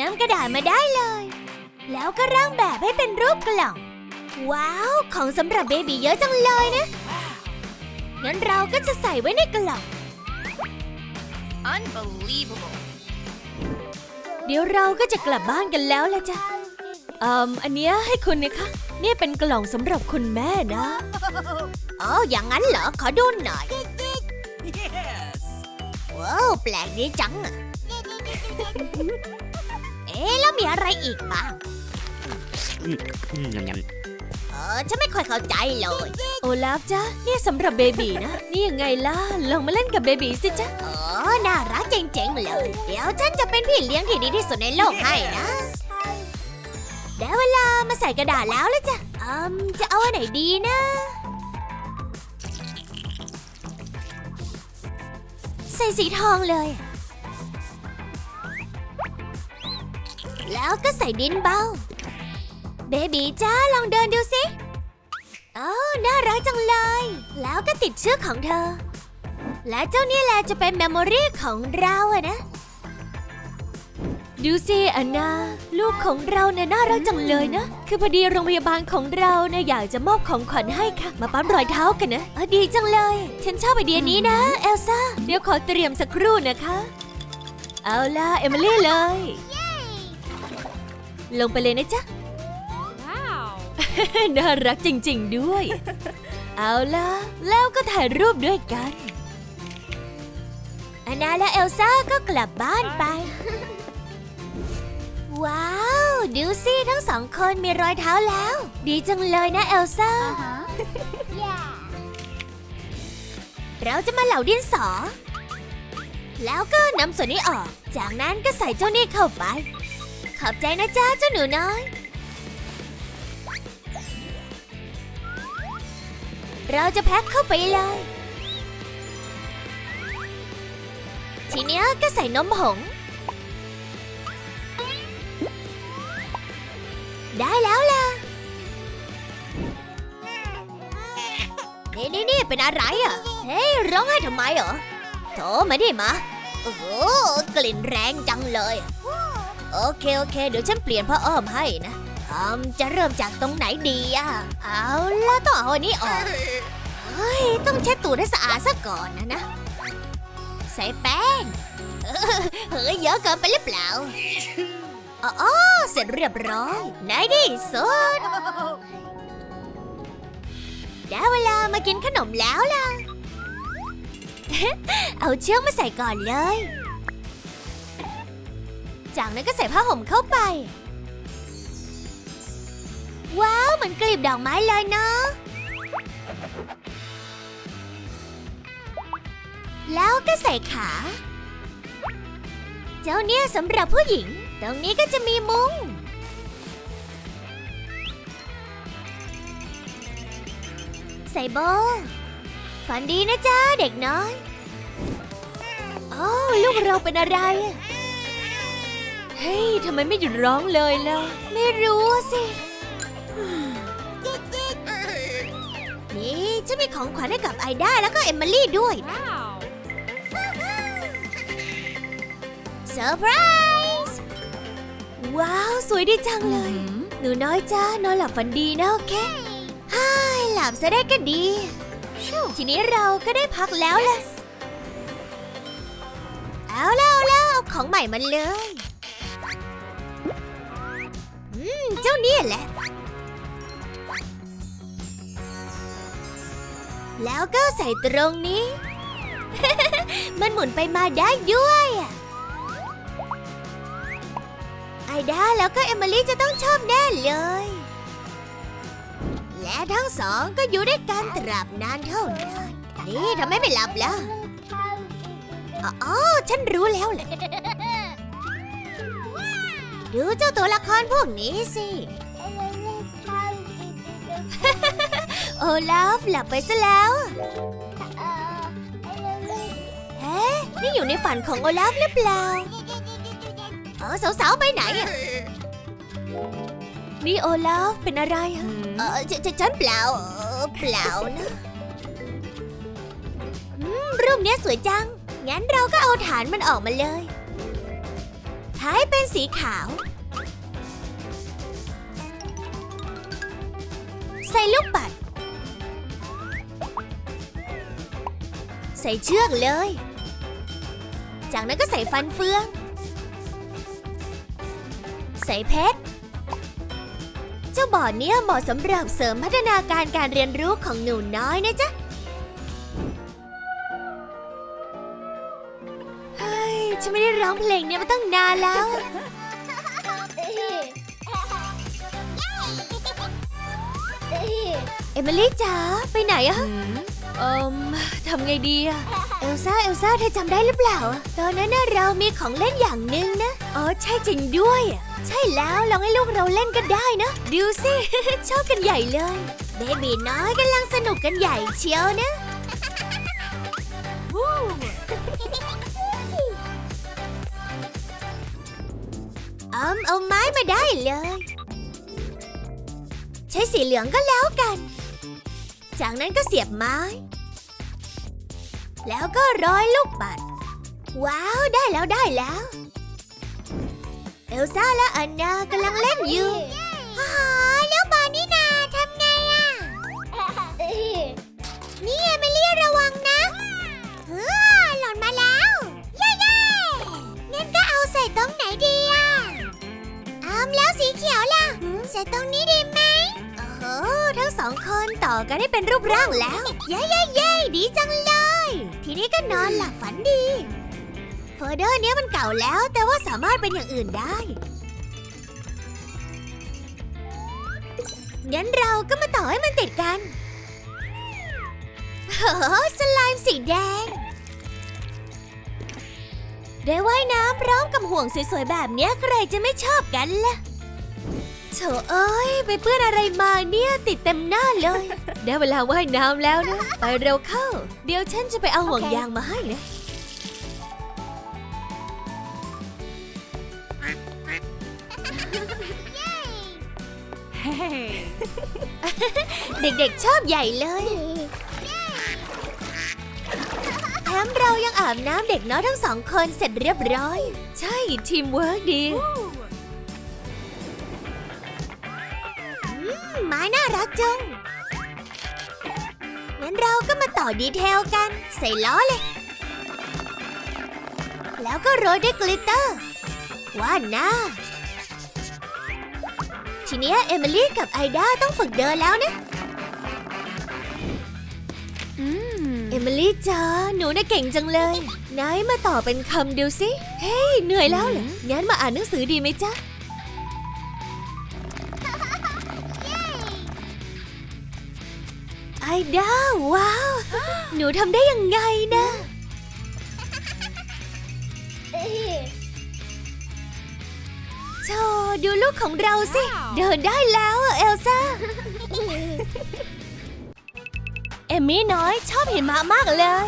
นำกระดาษมาได้เลย แล้วก็ร่างแบบให้เป็นรูปกล่อง ว้าว ของสำหรับเบบีเยอะจังเลยนะ งั้นเราก็จะใส่ไว้ในกล่อง Unbelievable. เดี๋ยวเราก็จะกลับบ้านกันแล้วละจ้ะเอ่มอันเนี้ยให้คุณนะคะ นี่เป็นกล่องสำหรับคุณแม่นะอ๋ออย่างนั้นเหรอ ขอดูหน่อย ว้าว แปลกดีจังอะ เอ๊ะแล้วมีอะไรอีกบ้างยำยเออฉันไม่ค่อยเข้าใจเลย โอลาฟจ้ะนี่สำหรับเบบีนะ นี่ยังไงล่ะ ลองมาเล่นกับเบบีสิจ๊ะอ๋อน่ารักเจริงๆเลย เดี๋ยวฉันจะเป็นพี่เลี้ยงที่ดีที่สุดในโลกให้นะได้เวลามาใส่กระดาษแล้วละจ้ะอืมจะเอาอันไหนดีนะ ใส่สีทองเลย แล้วก็ใส่ดินเบา เบบีจ้าลองเดินดูสิโอ้น่ารักจังเลย แล้วก็ติดเชือกของเธอ และเจ้านี่แหละจะเป็นเมมโมรีของเราอะนะ ดูสิอันนาลูกของเราเนี่ยน่ารักจังเลยนะ คือพอดีโรงพยาบาลของเราเนี่ยอยากจะมอบของขวัญให้ค่ะ มาปั๊มรอยเท้ากันนะออดีจังเลย ฉันชอบไอเดียนี้นะ เอลซ่า เดี๋ยวขอเตรียมสักครู่นะคะ เอาล่ะ เอมิลี่เลย ลงไปเลยนะจ๊ะ Wow. น่ารักจริง ๆ ด้วย เอาล่ะ แล้วก็ถ่ายรูปด้วยกันอันนาและเอลซ่าก็กลับบ้านไป ว้าว ดูสิทั้งสองคนมีรอยเท้าแล้ว ดีจังเลยนะเอลซ่า เราจะมาเหล่าดินสอ แล้วก็นำส่วนนี้ออก จากนั้นก็ใส่เจ้านี่เข้าไป ขอบใจนะจ๊ะเจ้าหนูน้อย เราจะแพ็คเข้าไปเลย ทีเนี้ยก็ใส่นมผง ได้แล้วล่ะ นี่นี่นี่เป็นอะไรอะ เฮ้ย ร้องไห้ทำไมเหรอโถมาดิมา โอ้โห กลิ่นแรงจังเลย โอเคโอเค เดี๋ยวฉันเปลี่ยนผ้าอ้อมให้นะอืมจะเริ่มจากตรงไหนดีอะ เอาละต้องเอาอันนี้ออก เฮ้ย ต้องเช็ดตูดให้สะอาดซะก่อนนะนะ ใส่แป้งเออเฮ้ยเยอะเกินไปหรือเปล่าอ๋อเสร็จเรียบร้อยในที่สุดได้เวลามากินขนมแล้วล่ะ เอาเชือกมาใส่ก่อนเลย จากนั้นก็ใส่ผ้าห่มเข้าไป ว้าวเหมือนกลีบดอกไม้เลยเนาะ แล้วก็ใส่ขา เจ้าเนี่ยสำหรับผู้หญิง ตรงนี้ก็จะมีมุ้งใส่โบฝันดีนะจ๊ะเด็กน้อย โอ้ลูกเราเป็นอะไร เฮ้ยทำไมไม่หยุดร้องเลยล่ะ ไม่รู้สินี่ฉันมีของขวัญให้กับไอด้าแล้วก็เอมิลี่ด้วย Wow. เซอร์ไพรส์ว้าว สวยดีจังเลย หนูน้อยจ้านอนหลับฝันดีนะ โอเคฮ่ายหลับซะได้ก็ดี ทีนี้เราก็ได้พักแล้วล่ะ เอาแล้วเอาแล้วเอาของใหม่มาเลย แล้วก็ใส่ตรงนี้ มันหมุนไปมาได้ด้วยไอด้าแล้วก็เอมิลี่จะต้องชอบแน่เลย และทั้งสองก็อยู่ด้วยกันตราบนานเท่านานนี่ทำไมไม่หลับล่ะอ๋อออฉันรู้แล้วแหละดูเจ้าตัวละครพวกนี้สิ โอลาฟหลับไปซะแล้ว เฮ้นี่อยู่ในฝันของโอลาฟหรือเปล่าเออสาวๆไปไหนอะนี่โอลาฟเป็นอะไรอะเออฉฉฉันเปล่าเออเปล่านะอืมรูปเนี้ยสวยจัง งั้นเราก็เอาฐานมันออกมาเลยฐท้ายเป็นสีขาว ใส่ลูกปัด ส่เชือกเลย จากนั้นก็ใส่ฟันเฟือง ใส่เพชร เจ้าบอร์ดเนี้ยเหมาะสำหรับเสริมพัฒนาการการเรียนรู้ของหนูน้อยนะจ๊ะเฮ้ยฉันไม่ได้ร้องเพลงเนี้ยมาตั้งนานแล้ว เอมิลี่จ๋าไปไหนอะ เอ่มทำไงดีอะเอลซ่า เอลซ่า เธอจำได้หรือเปล่าอะตอนนั้นน่ะเรามีของเล่นอย่างหนึ่งนะ อ๋อ ใช่จริงด้วยอะใช่แล้วลองให้ลูกเราเล่นก็ได้นะ ดูสิ ชอบกันใหญ่เลย เบบีน้อยกำลังสนุกกันใหญ่เชียวนะวู้อมเอาไม้มาได้เลย ใช้สีเหลืองก็แล้วกัน จากนั้นก็เสียบไม้ แล้วก็ร้อยลูกปัด ว้าวได้แล้วได้แล้ว เอลซ่าและอันนากำลังเล่นอยู่ โฟลเดอร์นี้มันเก่าแล้ว แต่ว่าสามารถเป็นอย่างอื่นได้งั้นเราก็มาต่อให้มันติดกันโอ้สไลม์สีแดง ได้ว่ายน้ำพร้อมกับห่วงสวยๆแบบเนี้ยใครจะไม่ชอบกันล่ะโถเอ้ย ไปเปื้อนอะไรมาเนี่ยติดเต็มหน้าเลย ได้เวลาว่ายน้ำแล้วนะ ไปเร็วเข้า เดี๋ยวฉันจะไปเอาห่วงยางมาให้นะ เฮ้เด็กๆชอบใหญ่เลยแถมเรายังอาบน้ำเด็กน้อยทั้งสองคนเสร็จเรียบร้อย ใช่ทีมเวิร์กดีไม้น่ารักจัง งั้นเราก็มาต่อดีเทลกัน ใส่ล้อเลย แล้วก็โรยด้วยกลิตเตอร์ ว่าหน้า ทีเนี้ยเอมิลี่กับไอด้าต้องฝึกเดินแล้วนะอืมเอมิลี่จ้าหนูน่ะเก่งจังเลยไหนมาต่อเป็นคำดูสิ เฮ้ยเหนื่อยแล้วเหรองั้นมาอ่านหนังสือดีไหมจ๊ะไอด้าว้าว หนูทำได้ยังไงนะ โชว์ดูลูกของเราสิ เดินได้แล้วอะเอลซ่า เอมมี่น้อยชอบหิมะมากเลย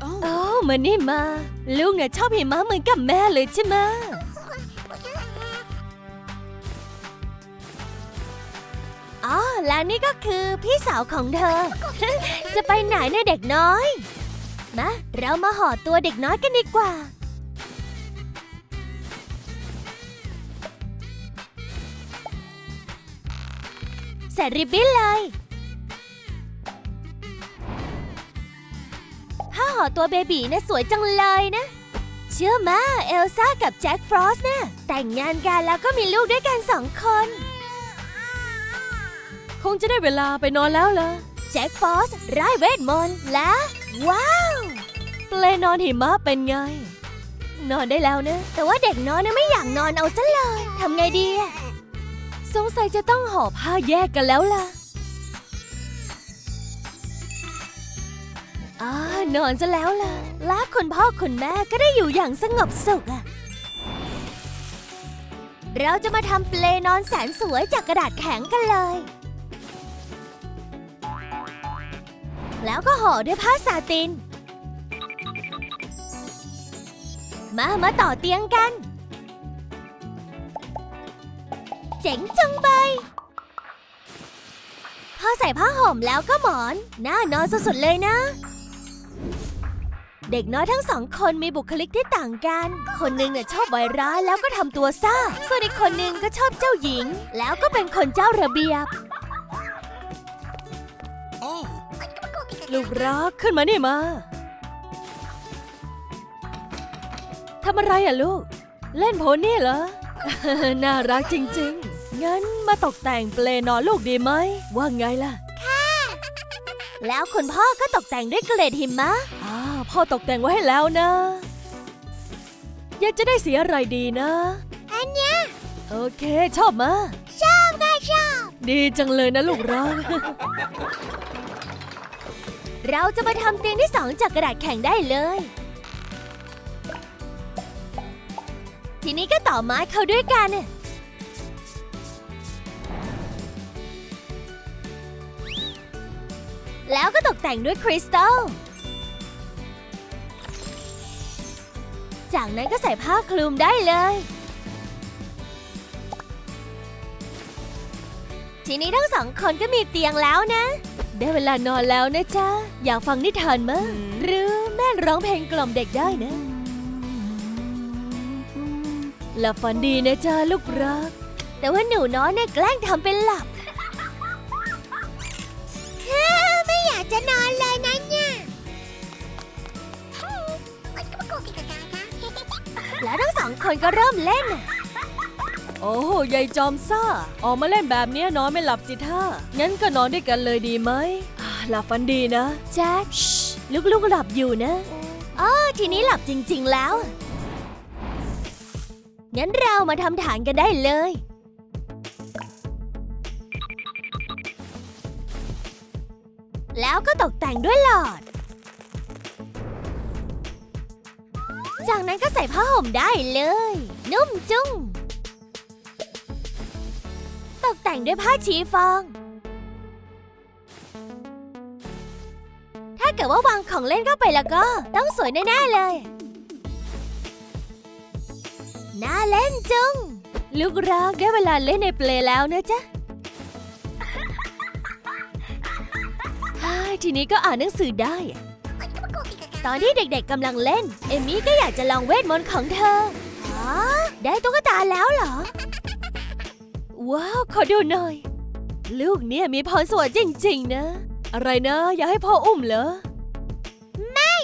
โอ้โอ้มานี่มา ลูกเนี่ยชอบหิมะเหมือนกับแม่เลยใช่ไหมอ๋อ แล้วนี่ก็คือพี่สาวของเธอ จะไปไหนเนี่ยเด็กน้อย มา เรามาห่อตัวเด็กน้อยกันดีกว่า ส่ริบบิ้นเลย ผ้าห่อตัวเบบีเนี่ยสวยจังเลยนะ เชื่อมาเอลซ่ากับแจ็คฟรอสต์เนี่ยแต่งงานกันแล้วก็มีลูกด้วยกันสองคน คงจะได้เวลาไปนอนแล้วล่ะแจ็คฟรอสต์ร่ายเวทมนต์และ ว้าวเปลนอนหิมะเป็นไง นอนได้แล้วนะ แต่ว่าเด็กน้อยนะไม่อยากนอนเอาซะเลยทำไงดีอะ สงสัยจะต้องห่อผ้าแยกกันแล้วล่ะอ่านอนซะแล้วล่ะและคุณพ่อคุณแม่ก็ได้อยู่อย่างสงบสุขอะเราจะมาทำเปลนอนแสนสวยจากกระดาษแข็งกันเลย แล้วก็ห่อด้วยผ้าซาติน มา มาต่อเตียงกัน เจ๋งจังใบพอใส่ผ้าห่มแล้วก็หมอน น่านอนสุดๆเลยนะ เด็กน้อยทั้งสองคนมีบุคลิกที่ต่างกัน คนหนึ่งเนี่ยชอบไวร้ายแล้วก็ทำตัวซ่า ส่วนอีกคนหนึ่งก็ชอบเจ้าหญิง แล้วก็เป็นคนเจ้าระเบียบ ลูกรักขึ้นมานี่มาทำอะไรอะลูก เล่นโพนี่เหรอ น่ารักจริง ๆ งั้นมาตกแต่งเปลนอนลูกดีไหม ว่าไงล่ะ แล้วคุณพ่อก็ตกแต่งด้วยเกล็ดหิมะอ่าพ่อตกแต่งไว้ให้แล้วนะ อยากจะได้สีอะไรดีนะ อันเนี้ย โอเคชอบมาชอบค่ะชอบ ดีจังเลยนะลูกรัก เราจะมาทำเตียงที่สองจากกระดาษแข็งได้เลย ทีนี้ก็ต่อไม้เข้าด้วยกัน แล้วก็ตกแต่งด้วยคริสตัล จากนั้นก็ใส่ผ้าคลุมได้เลย ทีนี้ทั้งสองคนก็มีเตียงแล้วนะ ได้เวลานอนแล้วนะจ๊ะ อยากฟังนิทานมั้ยหรือแม่ร้องเพลงกล่อมเด็กได้นะ หลับฝันดีนะจ๊ะลูกรัก แต่ว่าหนูน้อยเนี่ยแกล้งทำเป็นหลับ จะนอนเลยนะเนี่ยแล้วทั้งสองคนก็เริ่มเล่น โอ้ยายจอมซ่า ออกมาเล่นแบบเนี้ยนอนไม่หลับสิท่า งั้นก็นอนด้วยกันเลยดีไหมอ่าหลับฝันดีนะแจ็คลูกๆหลับอยู่นะอ๋อทีนี้หลับจริง ๆแล้ว งั้นเรามาทำฐานกันได้เลย แล้วก็ตกแต่งด้วยหลอด จากนั้นก็ใส่ผ้าห่มได้เลย นุ่มจุ้ง ตกแต่งด้วยผ้าชีฟอง ถ้าเกิดว่าวางของเล่นเข้าไปแล้วก็ต้องสวยแน่ๆเลย น่าเล่นจุงลูกรักได้เวลาเล่นในเปลแล้วนะจ๊ะ ทีนี้ก็อ่านหนังสือได้อะตอนที่เด็กๆกำลังเล่น เอมี่ก็อยากจะลองเวทมนต์ของเธออ๋อได้ตุ๊กตาแล้วเหรอ ว้าว ขอดูหน่อย ลูกเนี่ยมีพรสวรรค์จริงๆนะ อะไรนะ อยากให้พ่ออุ้มเหรอ ไม่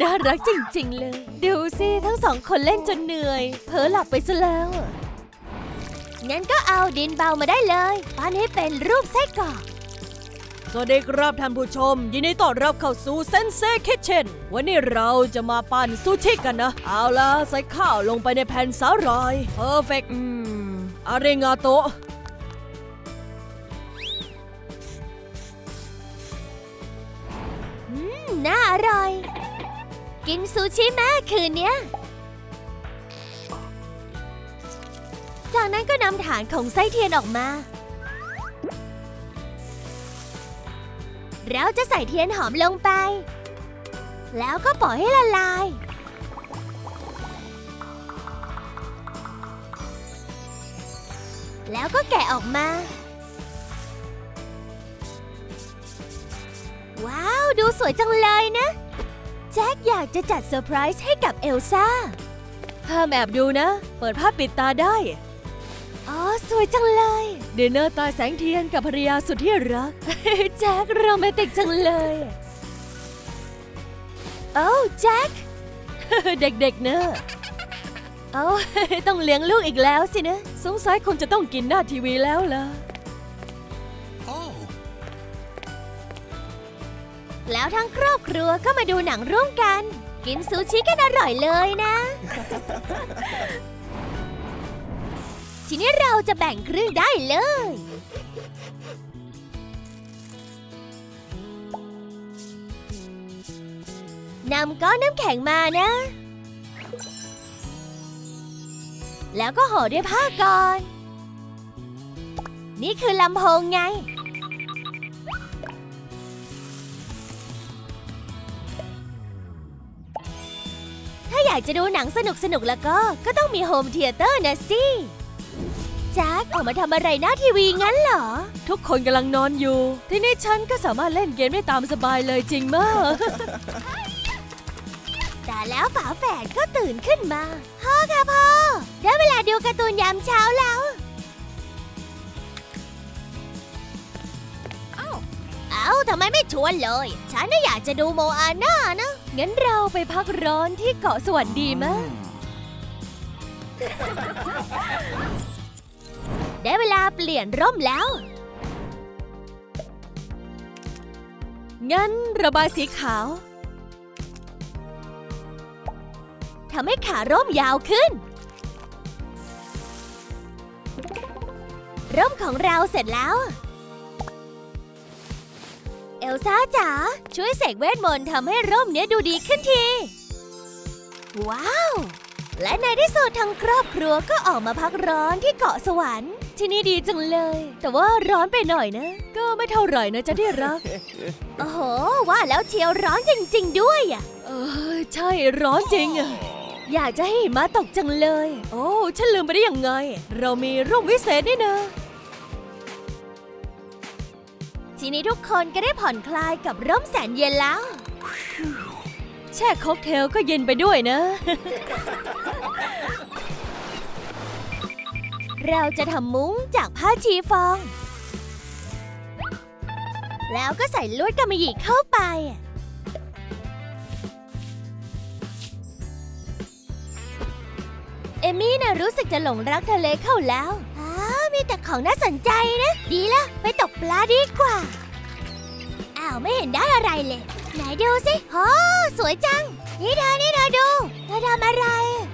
น่ารักจริงๆเลย ดูสิทั้งสองคนเล่นจนเหนื่อย เผลอหลับไปซะแล้วอะงั้นก็เอาดินเบามาได้เลย ปั้นให้เป็นรูปไส้กรอก สวัสดีครับท่านผู้ชม ยินดีต้อนรับเข้าสู่เซนเซคิทเช่นวันนี้เราจะมาปั่นซูชิกันนะ เอาล่ะใส่ข้าวลงไปในแผ่นสาหร่ายเพอร์เฟกอืมอาริงาโตอืมน่าอร่อย กินซูชิแม่คืนเนี้ย จากนั้นก็นำฐานของไส้เทียนออกมา เราจะใส่เทียนหอมลงไป แล้วก็ปล่อยให้ละลาย แล้วก็แกะออกมา ว้าว ดูสวยจังเลยนะ แจ็คอยากจะจัดเซอร์ไพรส์ให้กับเอลซ่า ห้ามแอบดูนะ เปิดผ้าปิดตาได้ อ๋อ สวยจังเลย ดินเนอร์ใตายแสงเทียนกับภรรยาสุดที่รัก แจ็คโรแมนติกจังเลยโอ้แจ็ค เด็กๆเนอะเอา ต้องเลี้ยงลูกอีกแล้วสินะ สงสัยคงจะต้องกินหน้าทีวีแล้วล่ะ Oh. แล้วทั้งครอบครัวก็มาดูหนังร่วมกัน กินซูชิกันอร่อยเลยนะ ทีนี้เราจะแบ่งครึ่งได้เลย นำก้อนน้ำแข็งมานะ แล้วก็ห่อด้วยผ้าก่อน นี่คือลำโพงไง ถ้าอยากจะดูหนังสนุกๆ แล้วก็ ก็ต้องมีโฮมเธียเตอร์นะสิ แจ็คออกมาทำอะไรหน้าทีวีงั้นเหรอ ทุกคนกำลังนอนอยู่ ทีนี้ฉันก็สามารถเล่นเกมได้ตามสบายเลยจริงมาก แต่แล้วฝาแฝดก็ตื่นขึ้นมา พ่อค่ะพ่อ ได้เวลาดูการ์ตูนยามเช้าแล้ว เอ้าทำไมไม่ชวนเลย ฉันน่ะอยากจะดูโมอาน่านะ งั้นเราไปพักร้อนที่เกาะสวรรค์ดีไหม ได้เวลาเปลี่ยนร่มแล้ว งั้นระบายสีขาวทำให้ขาร่มยาวขึ้น ร่มของเราเสร็จแล้ว เอลซ่าจ๋าช่วยเสกเวทมนต์ทำให้ร่มเนี้ยดูดีขึ้นที ว้าว และในที่สุดทั้งครอบครัวก็ออกมาพักร้อนที่เกาะสวรรค์ ที่นี่ดีจังเลย แต่ว่าร้อนไปหน่อยนะ ก็ไม่เท่าไหร่นะจ๊ะที่รัก โอ้โห ว่าแล้วเชียวร้อนจริง ๆ ด้วยอะ เออ ใช่ร้อนจริงอะอยากจะให้หิมะตกจังเลย โอ้ฉันลืมไปได้ยังไง เรามีร่มวิเศษนี่นะทีนี้ทุกคนก็ได้ผ่อนคลายกับร่มแสนเย็นแล้ว แช่ค็อกเทลก็เย็นไปด้วยนะ เราจะทำมุ้งจากผ้าชีฟอง แล้วก็ใส่ลวดกำมะหยี่เข้าไป เอมี่น่ะรู้สึกจะหลงรักทะเลเข้าแล้วอ้ามีแต่ของน่าสนใจนะ ดีละไปตกปลาดีกว่า อ้าวไม่เห็นได้อะไรเลย ไหนดูสิโอ้สวยจัง นี่เธอนี่เธอดู เธอทำอะไร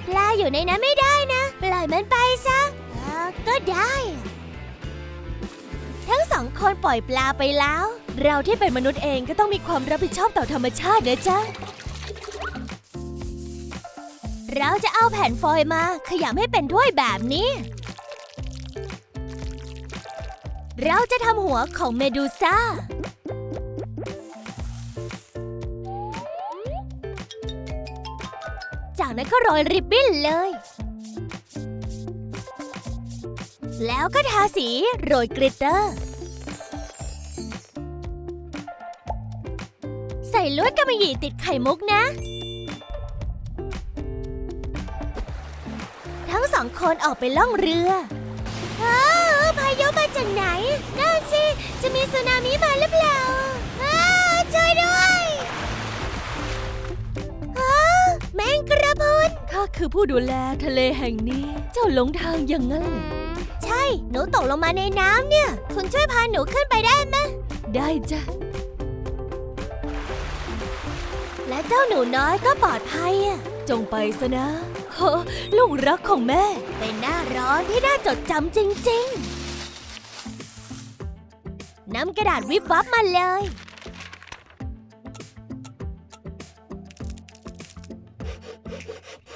ปลาอยู่ในนั้นไม่ได้นะ ปล่อยมันไปซะ ก็ได้ ทั้งสองคนปล่อยปลาไปแล้ว เราที่เป็นมนุษย์เองก็ต้องมีความรับผิดชอบต่อธรรมชาตินะจ๊ะ เราจะเอาแผ่นฟอยล์มาขยำให้เป็นถ้วยแบบนี้ เราจะทำหัวของเมดูซ่าจากนั้นก็โรยริบบิ้นเลย แล้วก็ทาสีโรยกลิตเตอร์ ใส่ลวดกำมะหยี่ติดไข่มุกนะ ทั้งสองคนออกไปล่องเรืออ้าพายุมาจากไหนนั่นสิจะมีสึนามิมาหรือเปล่าอ้าช่วยด้วยอ้าแมงกระพุนข้าคือผู้ดูแลทะเลแห่งนี้ เจ้าหลงทางอย่างนั้น หรอใช่หนูตกลงมาในน้ำเนี่ย คุณช่วยพาหนูขึ้นไปได้ไหมได้จ้ะ และเจ้าหนูน้อยก็ปลอดภัยอะจงไปซะนะโอ้ลูกรักของแม่ เป็นหน้าร้อนที่น่าจดจำจริงๆนำกระดาษวิบวับมาเลย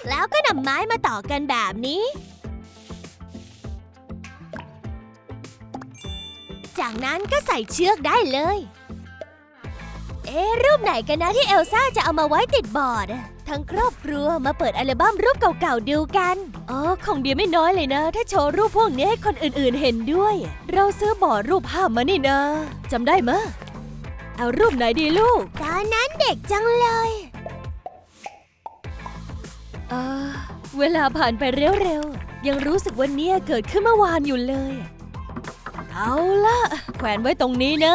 แล้วก็นำไม้มาต่อกันแบบนี้ จากนั้นก็ใส่เชือกได้เลย เอ๊ะรูปไหนกันนะที่เอลซ่าจะเอามาไว้ติดบอร์ดอะทั้งครอบครัวมาเปิดอัลบั้มรูปเก่าๆดูกันอ๋อของเดียไม่น้อยเลยนะ ถ้าโชว์รูปพวกนี้ให้คนอื่นๆเห็นด้วย เราซื้อบอร์ดรูปภาพมานี่นะจำได้มะเอารูปไหนดีลูก ตอนนั้นเด็กจังเลยเออเวลาผ่านไปเร็วๆ ยังรู้สึกว่าเนี่ยเกิดขึ้นเมื่อวานอยู่เลย เอาล่ะแขวนไว้ตรงนี้นะ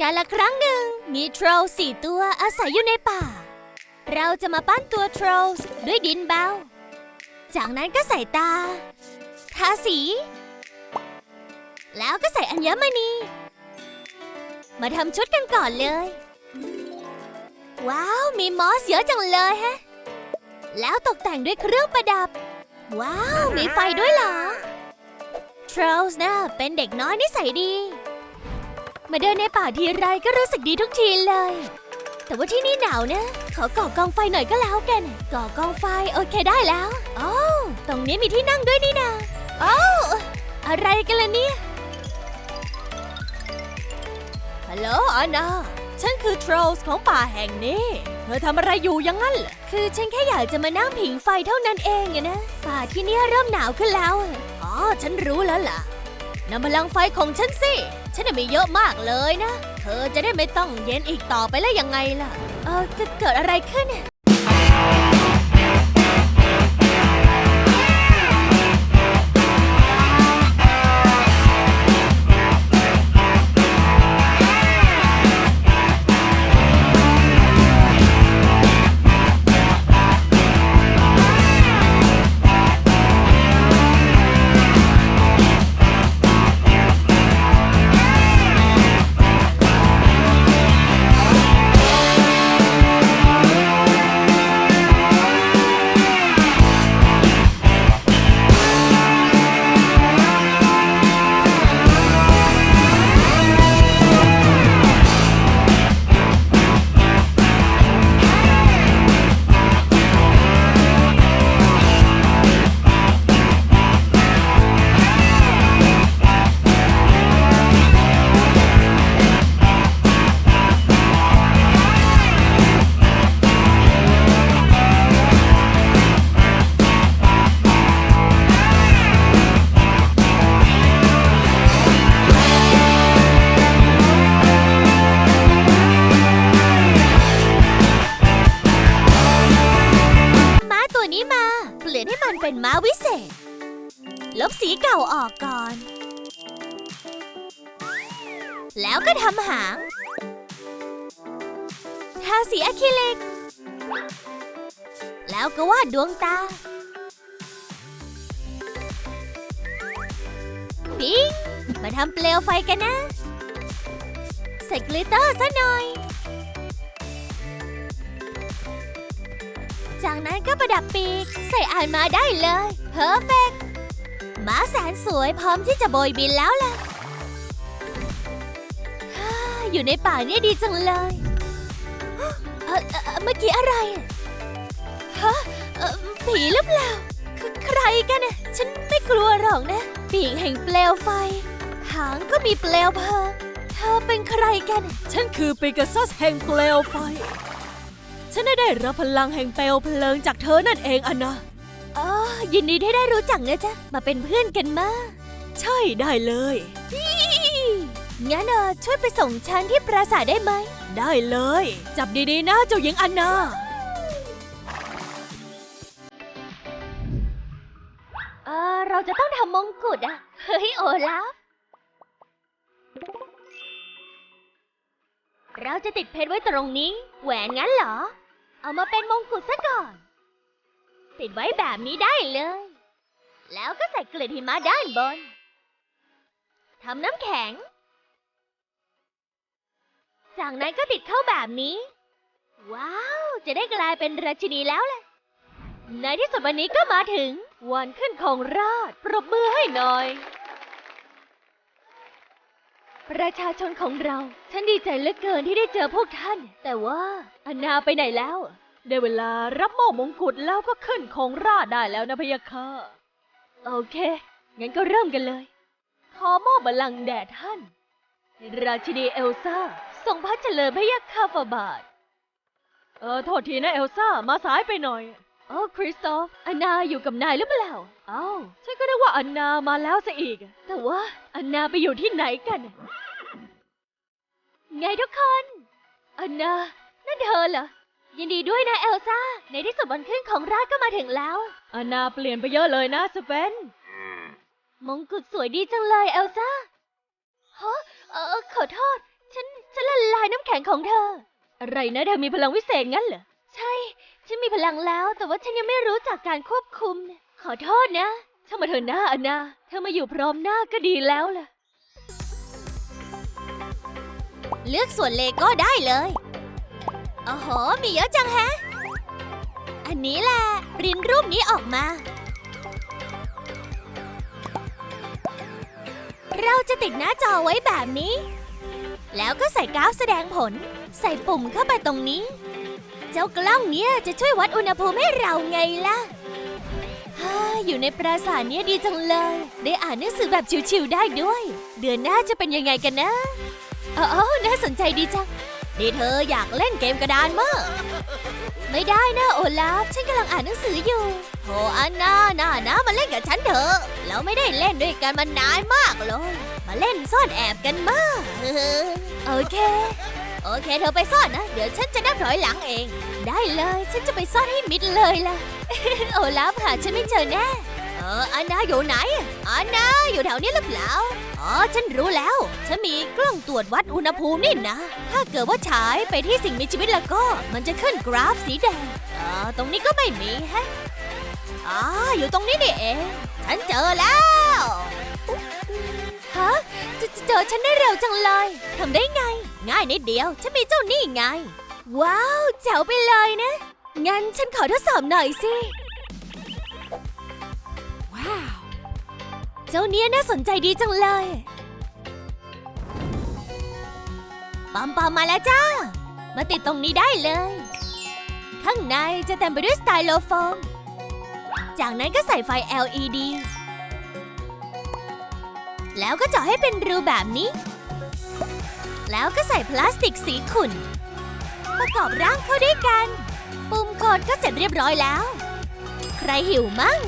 กาละครั้งหนึ่งมีโทรลสี่ตัวอาศัยอยู่ในป่า เราจะมาปั้นตัวโทรลด้วยดินเบา จากนั้นก็ใส่ตา ทาสี แล้วก็ใส่อัญมณี มาทำชุดกันก่อนเลย ว้าว มีมอสเยอะจังเลยฮะ แล้วตกแต่งด้วยเครื่องประดับ ว้าว มีไฟด้วยเหรอทร l ลส์นะเป็นเด็กน้อยนิสัยดี มาเดินในป่าทีไรก็รู้สึกดีทุกทีเลย แต่ว่าที่นี่หนาวนะ ขอก่อกองไฟหน่อยก็แล้วกัน ก่อกองไฟโอเคได้แล้วโอ้ตรงนี้มีที่นั่งด้วยนี่นาโอ้อะไรกันล่ะเนี่ยฮัลโหลอานาฉันคือทรอลส์ของป่าแห่งนี้ ธอทำอะไรอยู่ยังงั้นเหรอคือฉันแค่อยากจะมานั่งผิงไฟเท่านั้นเองอะนะ ป่าที่นี่เริ่มหนาวขึ้นแล้วอะอ๋อ ฉันรู้แล้วล่ะนำพลังไฟของฉันสิ ฉันน่ะมีเยอะมากเลยนะ เธอจะได้ไม่ต้องเย็นอีกต่อไปแล้วยังไงล่ะ เออจะเกิดอะไรขึ้นเนี่ำเปลวไฟกันนะ ใส่กลิตเตอร์ซะหน่อย จากนั้นก็ประดับปีก ใส่อ่านมาได้เลยเพอร์เฟกม้าแสนสวยพร้อมที่จะโบยบินแล้วล่ะ อยู่ในป่าเนี่ยดีจังเลยเอ่อเอ่อเมื่อกี้อะไร ฮะเอ่อผีหรือเปล่าคใครกันน่ะฉันไม่กลัวหรอกนะ ปีกแห่งเปลวไฟ หางก็มีเปลวเพลิง เธอเป็นใครกันน่ะฉันคือเปกัสซัสแห่งเปลวไฟ ฉันได้ได้รับพลังแห่งเปลวเพลิงจากเธอนั่นเองอันนะอ๋อยินดีที่ได้รู้จักนะจ๊ะ มาเป็นเพื่อนกันมา ใช่ได้เลยงั้นเออช่วยไปส่งฉันที่ปราสาทได้ไหม ได้เลย จับดีๆนะเจ้าหญิงอันนาเออเราจะต้องทำมงกุฎอะเฮ้ยโอลาฟ เราจะติดเพชรไว้ตรงนี้ แหวนงั้นเหรอ เอามาเป็นมงกุฎซะก่อน ติดไว้แบบนี้ได้เลย แล้วก็ใส่เกล็ดหิมะด้านบน ทำน้ำแข็ง จากนั้นก็ติดเข้าแบบนี้ ว้าว จะได้กลายเป็นราชินีแล้วล่ะในที่สุดวันนี้ก็มาถึง วันขึ้นของราชปรบมือให้หน่อย ประชาชนของเรา ฉันดีใจเหลือเกินที่ได้เจอพวกท่าน แต่ว่าอนนาไปไหนแล้ว ได้เวลารับมอมงกุฎแล้วก็ขึ้นของราชได้แล้วนะพะยะค่ะ โอเค งั้นก็เริ่มกันเลย ขอมอบบัลลังก์แด่ท่าน ราชินีเอลซ่าทรงพระเจริญพระยะค่ะฟาบาท เออ โทษทีนะเอลซ่า มาสายไปหน่อย โอ้คริสโตฟอนนาอยู่กับนายหรือเปล่าเอ้าฉันก็นึกว่าอันนามาแล้วซะอีก แต่ว่าอันนาไปอยู่ที่ไหนกัน ไงทุกคน อันนานั่นเธอเหรอ ยินดีด้วยนะเอลซ่า ในที่สุดวันขึ้นของราชก็มาถึงแล้ว อันนาเปลี่ยนไปเยอะเลยนะสเปนมงกุฎสวยดีจังเลยเอลซ่าฮะเออขอโทษ ฉันฉันละลายน้ำแข็งของเธอ อะไรนะเธอมีพลังวิเศษงั้นเหรอ ใช่ ฉันมีพลังแล้ว แต่ว่าฉันยังไม่รู้จักการควบคุม ขอโทษนะช่างมาเถอะหน้าอนาเธอมาอยู่พร้อมหน้าก็ดีแล้วล่ะ เลือกส่วนเลโก้ได้เลยโอ้โห มีเยอะจังแฮะ อันนี้แหละปริ้นรูปนี้ออกมา เราจะติดหน้าจอไว้แบบนี้ แล้วก็ใส่กราฟแสดงผล ใส่ปุ่มเข้าไปตรงนี้ เจ้ากล้องเนี้ยจะช่วยวัดอุณหภูมิให้เราไงล่ะฮ่าอยู่ในปราสาทเนี้ยดีจังเลย ได้อ่านหนังสือแบบชิวๆได้ด้วย เดือนหน้าจะเป็นยังไงกันนะเออเออน่าสนใจดีจังนี่เธออยากเล่นเกมกระดานมากไม่ได้นะโอลาฟ ฉันกำลังอ่านหนังสืออยู่โธอันนาน่านะมาเล่นกับฉันเถอะเราไม่ได้เล่นด้วยกันมานานมากเลย มาเล่นซ่อนแอบกันมากโอเค โอเค เธอไปซ่อนนะ เดี๋ยวฉันจะนับถอยหลังเอง ได้เลย ฉันจะไปซ่อนให้มิดเลยล่ะ โอลาฟหาฉันไม่เจอแน่ เอออันนาอยู่ไหน อันนาอยู่แถวนี้หรือเปล่า อ๋อ ฉันรู้แล้ว ฉันมีกล้องตรวจวัดอุณหภูมินี่นะ ถ้าเกิดว่าฉายไปที่สิ่งมีชีวิตแล้วก็ มันจะขึ้นกราฟสีแดงเออตรงนี้ก็ไม่มีแฮะอ๋ออยู่ตรงนี้นี่เอง ฉันเจอแล้ว ฮะจะเจอฉันได้เร็วจังเลย ทำได้ไง ง่ายนิดเดียว ฉันมีเจ้านี่ไง ว้าว แจ๋วไปเลยนะ งั้นฉันขอทดสอบหน่อยสิ ว้าว เจ้าเนี้ยน่าสนใจดีจังเลยปัมปัมมาแล้วจ้า มาติดตรงนี้ได้เลย ข้างในจะเต็มไปด้วยสไตโลโฟม จากนั้นก็ใส่ไฟ LED แล้วก็เจาะให้เป็นรูแบบนี้ แล้วก็ใส่พลาสติกสีขุ่น ประกอบร่างเข้าด้วยกัน ปุ่มกดก็เสร็จเรียบร้อยแล้ว ใครหิวมั่ง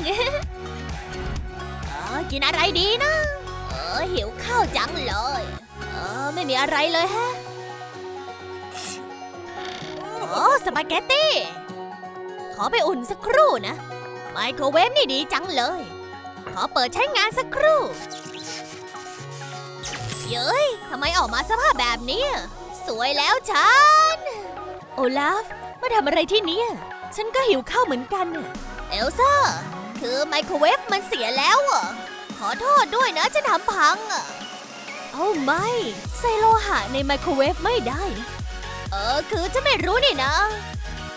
เออกินอะไรดีนะเออหิวข้าวจังเลยเออไม่มีอะไรเลยฮะโอ้สปาเกตตี้ ขอไปอุ่นสักครู่นะ ไมโครเวฟนี่ดีจังเลย ขอเปิดใช้งานสักครู่ เย้ยทำไมออกมาสภาพแบบนี้สวยแล้วฉัน โอลาฟ มาทำอะไรที่เนี่ยฉันก็หิวข้าวเหมือนกันน่ะเอลซ่า คือไมโครเวฟมันเสียแล้วอะขอโทษด้วยนะฉันทำพังอะเอ้าไม่ ใส่โลหะในไมโครเวฟไม่ได้นะเออ คือฉันไม่รู้นี่นะ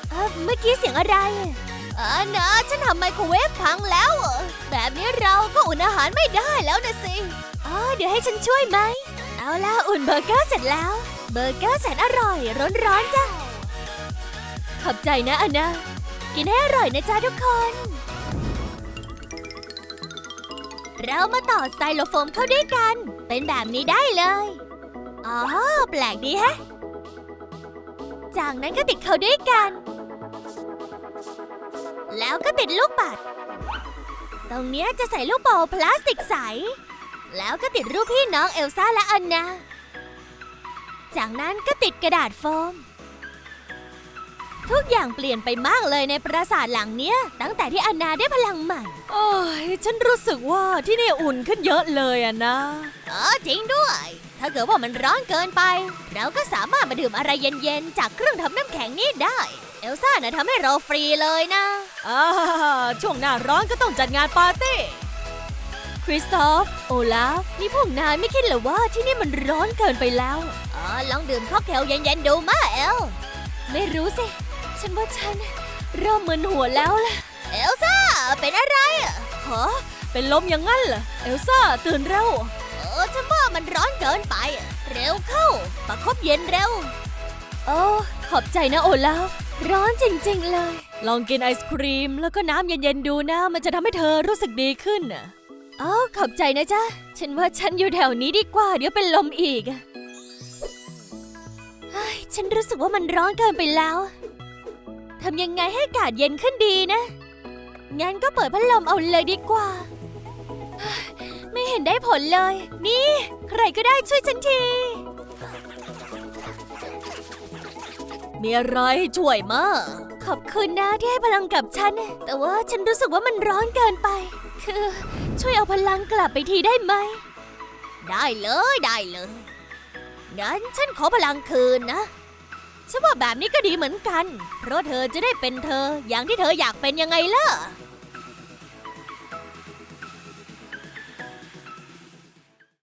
เออเมื่อกี้เสียงอะไรเออนะฉันทำไมโครเวฟพังแล้วอะแบบนี้เราก็อุ่นอาหารไม่ได้แล้วนะสิอ๋อเดี๋ยวให้ฉันช่วยไหม เอาล่ะอุ่นเบอร์เกอร์เสร็จแล้ว เบอร์เกอร์แสนอร่อย ร้อนๆจ้ะ ขอบใจนะอันนากินให้อร่อยนะจ๊ะทุกคน เรามาต่อสไตโลโฟมเข้าด้วยกัน เป็นแบบนี้ได้เลย อ๋อ แปลกดีแฮะ จากนั้นก็ติดเข้าด้วยกัน แล้วก็ติดลูกปัด ตรงนี้จะใส่ลูกบอลพลาสติกใส แล้วก็ติดรูปพี่น้องเอลซ่าและอันนา จากนั้นก็ติดกระดาษโฟม ทุกอย่างเปลี่ยนไปมากเลยในปราสาทหลังเนี้ย ตั้งแต่ที่อันนาได้พลังใหม่ โอ้ย ฉันรู้สึกว่าที่นี่อุ่นขึ้นเยอะเลยอะนะเออจริงด้วย ถ้าเกิดว่ามันร้อนเกินไป เราก็สามารถมาดื่มอะไรเย็นๆ จากเครื่องทำน้ำแข็งนี้ได้ เอลซ่าน่ะทำให้เราฟรีเลยนะอ่าช่วงหน้าร้อนก็ต้องจัดงานปาร์ตี้ คริสตอฟ โอลาฟ นี่พวกนายไม่คิดเหรอว่าที่นี่มันร้อนเกินไปแล้วเออลองดื่มค็อกเทลเย็นๆดูมาเอล ไม่รู้สิ ฉันว่าฉันเริ่มมึนหัวแล้วล่ะ เอลซ่า เป็นอะไรอะฮะเป็นลมอย่างงั้นเหรอ เอลซ่า ตื่นเร็ว เออ ฉันว่ามันร้อนเกินไปอะเร็วเข้า ประคบเย็นเร็ว โอ้ขอบใจนะโอลาฟ ร้อนจริง ๆ เลย ลองกินไอศครีมแล้วก็น้ำเย็นๆดูนะ มันจะทำให้เธอรู้สึกดีขึ้นน่ะ อ๋อขอบใจนะจ๊ะ ฉันว่าฉันอยู่แถวนี้ดีกว่า เดี๋ยวเป็นลมอีกอฉันรู้สึกว่ามันร้อนเกินไปแล้ว ทำยังไงให้อากาศเย็นขึ้นดีนะ งั้นก็เปิดพัดลมเอาเลยดีกว่า ไม่เห็นได้ผลเลย นี่ ใครก็ได้ช่วยฉันที มีอะไรช่วยมาขอบคุณนะที่ให้พลังกับฉัน แต่ว่าฉันรู้สึกว่ามันร้อนเกินไป คือ ช่วยเอาพลังกลับไปทีได้ไหม ได้เลยได้เลยงั้นฉันขอพลังคืนนะ ฉันว่าแบบนี้ก็ดีเหมือนกัน เพราะเธอจะได้เป็นเธออย่างที่เธออยากเป็นยังไงล่ะ